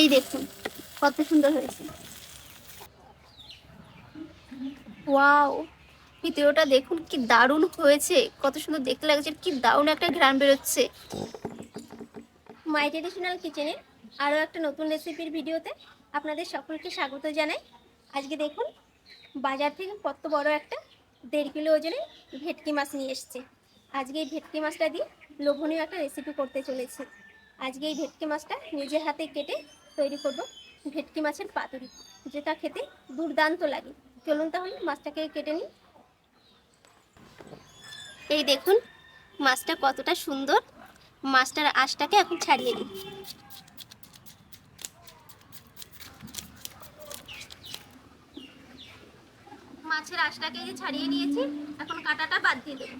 এই দেখুন, কত সুন্দর হয়েছে। ওয়াও ভিডিওটা দেখুন কি দারুণ হয়েছে, কত সুন্দর দেখতে লাগছে, কি দারুণ একটা ঘ্রাণ বেরোচ্ছে। মাই ট্রেডিশনাল কিচেনের আরও একটা নতুন রেসিপির ভিডিওতে আপনাদের সকলকে স্বাগত জানাই। আজকে দেখুন, বাজার থেকে কত বড় একটা দেড় কিলো ওজনে ভেটকি মাছ নিয়ে এসছে। আজকে এই ভেটকি মাছটা দিয়ে লোভনীয় একটা রেসিপি করতে চলেছে। আজকে এই ভেটকি মাছটা নিজের হাতে কেটে তৈরি করব ভেটকি মাছের পাতুরি, যেটা খেতে দুর্দান্ত লাগে। চলুন তাহলে মাছটাকে কেটে নিই। এই দেখুন, মাছটা কতটা সুন্দর। মাছটার আঁশটাকে এখন ছাড়িয়ে দিই মাছের আঁশটাকে ছাড়িয়ে নিয়েছি, এখন কাঁটাটা বাদ দিয়ে দেবো।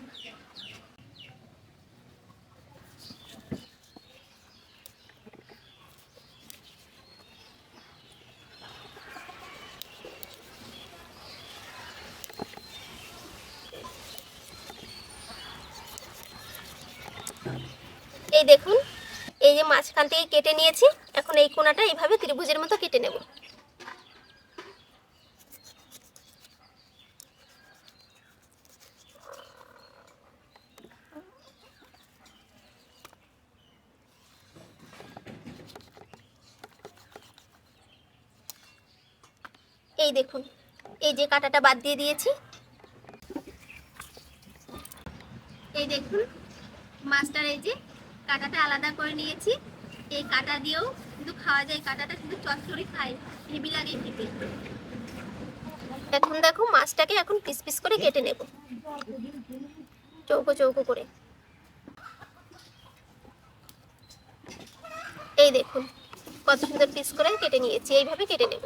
এই দেখুন, এই যে মাঝখান থেকে কেটে নিয়েছি, এখন এই কোনাটা এইভাবে ত্রিভুজের মতো কেটে নেব। এই দেখুন, এই যে কাঁটাটা বাদ দিয়ে দিয়েছি। এই দেখুন, মাছটার এই যে কাঁটাটা আলাদা করে নিয়েছি। এই কাঁটা দিয়েও কিন্তু খাওয়া যায়। কাঁটাটা কিন্তু চচ্চড়ি খাই হেবি লাগে খেতে। এখন দেখো মাছটাকে এখন পিস পিস করে কেটে নেব। চৌকো চৌকো করে। এই দেখুন, কত সুন্দর পিস করে কেটে নিয়েছি। এইভাবে কেটে নেব।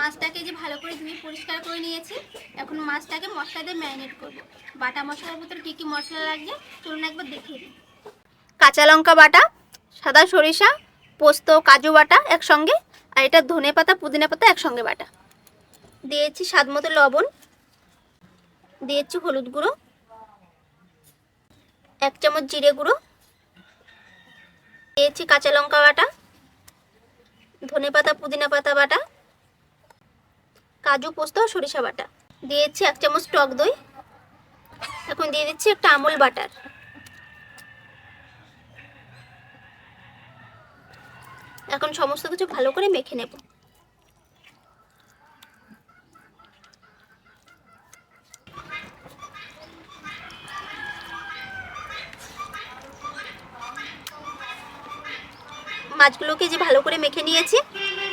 মাছটাকে যে ভালো করে ধুয়ে পরিষ্কার করে নিয়েছি, এখন মাছটাকে মশলা দিয়ে ম্যারিনেট করব। বাটা মশলার ভিতরে কী কী মশলা লাগবে, চলুন একবার দেখিয়ে দিই। কাঁচা লঙ্কা বাটা, সাদা সরিষা, পোস্ত, কাজু বাটা একসঙ্গে, আর এটা ধনে পাতা, পুদিনা পাতা একসঙ্গে বাটা। দিয়েছি স্বাদ মতো লবণ, দিয়েছি হলুদ গুঁড়ো, এক চামচ জিরে গুঁড়ো, দিয়েছি কাঁচা লঙ্কা বাটা, ধনে পাতা, পুদিনা পাতা বাটা কাজু পোস্ত সরিষা বাটা। দিয়েছি এক চামচ টক দই। এখন দিয়ে দিচ্ছি একটা আমুল বাটার। এখন সমস্ত কিছু ভালো করে মেখে নেব। মাছগুলোকে যে ভালো করে মেখে নিয়েছি,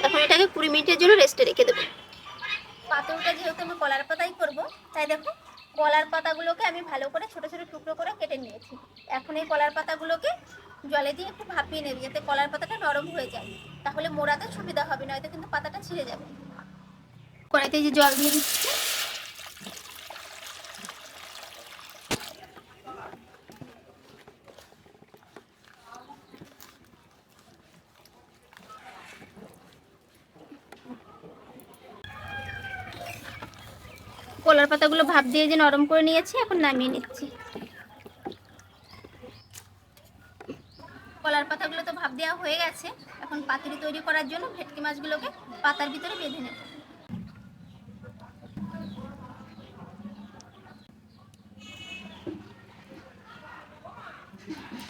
এখন এটাকে কুড়ি মিনিটের জন্য রেস্টে রেখে দেবো। পাতুলটা যেহেতু আমি কলার পাতাই করব, তাই দেখো কলার পাতাগুলোকে আমি ভালো করে ছোট ছোট টুকরো করে কেটে নিয়েছি। এখন এই কলার পাতাগুলোকে জলে দিয়ে একটু ভাপিয়ে নেবে, যাতে কলার পাতাটা নরম হয়ে যায়। তাহলে মোড়াতে সুবিধা হবে, নয়তো কিন্তু পাতাটা ছিঁড়ে যাবে। কড়াইতে যে জল দিয়ে দিচ্ছি। কলার পাতাগুলো ভাপ দিয়ে যে নরম করে নিয়েছি, এখন নামিয়ে নিচ্ছি। কলার পাতাগুলো তো ভাপ দেওয়া হয়ে গেছে, এখন পাতুরি তৈরি করার জন্য ভেটকি মাছগুলোকে পাতার ভিতরে বেঁধে নেব।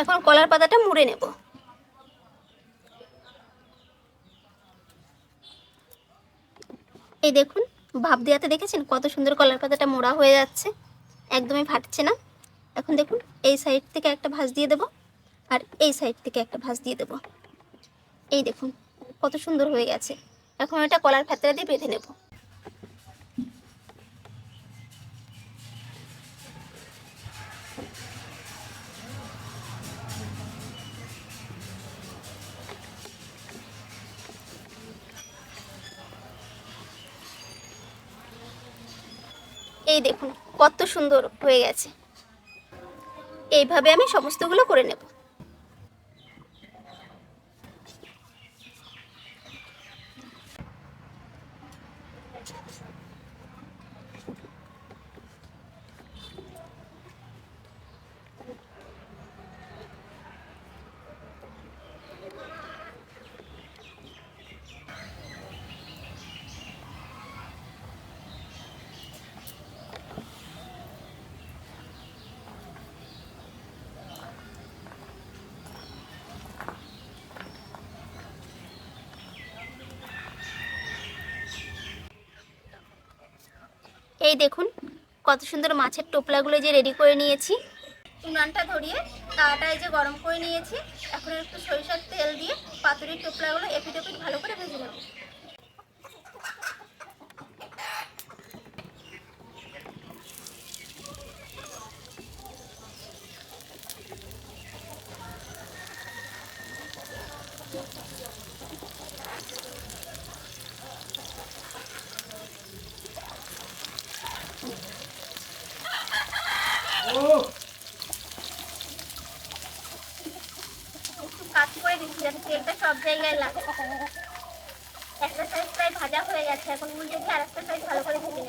এখন কলার পাতাটা মুড়ে নেব। এই দেখুন ভাপ দেওয়াতে দেখেছেন? কত সুন্দর কলার পাতাটা মোড়া হয়ে যাচ্ছে। একদমই ফাটছে না। এখন দেখুন, এই সাইড থেকে একটা ভাঁজ দিয়ে দেব আর এই সাইড থেকে একটা ভাঁজ দিয়ে দেব। এই দেখুন, কত সুন্দর হয়ে গেছে। এখন এটা কলার ফেতরা দিয়ে বেঁধে নেব। এই দেখুন কত সুন্দর হয়ে গেছে। এইভাবে আমি সমস্তগুলো করে নেব। এই দেখুন, কত সুন্দর মাছের টোপলাগুলো যে রেডি করে নিয়েছি। উনানটা ধরিয়ে এই যে গরম করে নিয়েছি। এখন একটু সরিষার তেল দিয়ে পাতুরির টোপলাগুলো এপিট এপিট ভালো করে ভেজে নেব একটু কাজ করে দিচ্ছি যাতে একটা সাইজ প্রায় ভাজা হয়ে গেছে, এখন সাইজ ভালো করে ভেজে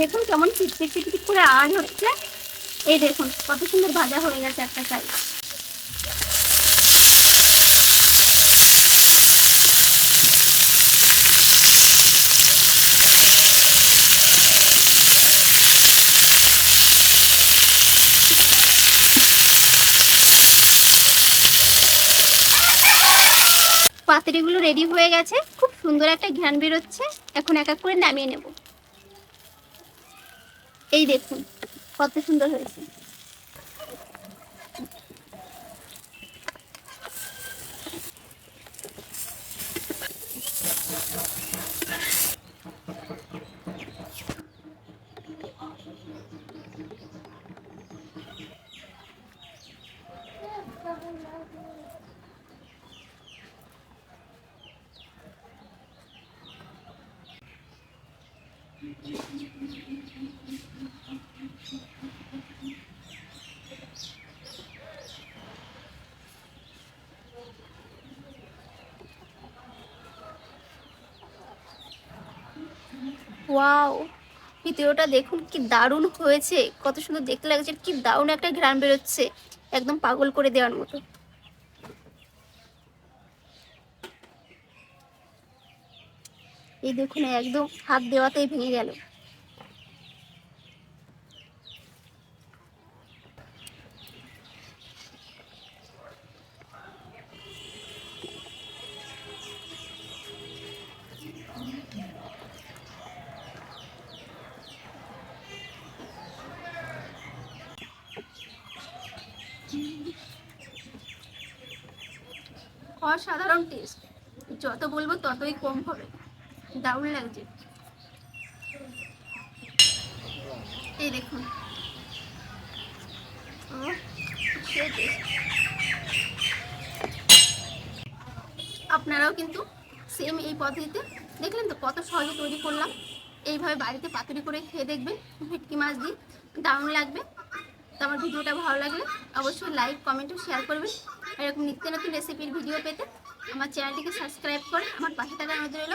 দেখুন কেমন চিটচিট চিটচিট করে আওয়াজ হচ্ছে। এই দেখুন, কত সুন্দর ভাজা হয়ে গেছে একটা সাইড পাতুরিগুলো রেডি হয়ে গেছে। খুব সুন্দর একটা ঘ্যান বেরোচ্ছে। এখন এক এক করে নামিয়ে নেব। এই দেখুন, কত সুন্দর হয়েছে। ওয়াও ভিডিওটা দেখুন কি দারুণ হয়েছে। কত সুন্দর দেখতে লাগছে, কি দারুণ একটা ঘ্রাণ বেরোচ্ছে। একদম পাগল করে দেওয়ার মতো। এই দেখুন একদম হাত দেওয়াতেই ভেঙে গেল। অসাধারণ টেস্ট যত বলব ততই কম হবে। দারুণ লাগছে। এই দেখুন। আপনারাও কিন্তু সেম এই পদ্ধতিতে দেখলেন তো কত সহজে তৈরি করলাম। এইভাবে বাড়িতে পাতুরি করে খেয়ে দেখবেন, ভেটকি মাছ দিয়ে দারুণ লাগবে। তো আমার ভিডিওটা ভালো লাগলে অবশ্যই লাইক কমেন্ট ও শেয়ার করবেন। এরকম নিত্য নতুন রেসিপির ভিডিও পেতে আমার চ্যানেলটিকে সাবস্ক্রাইব করে আমার পাশে থাকার অনুরোধ রইল।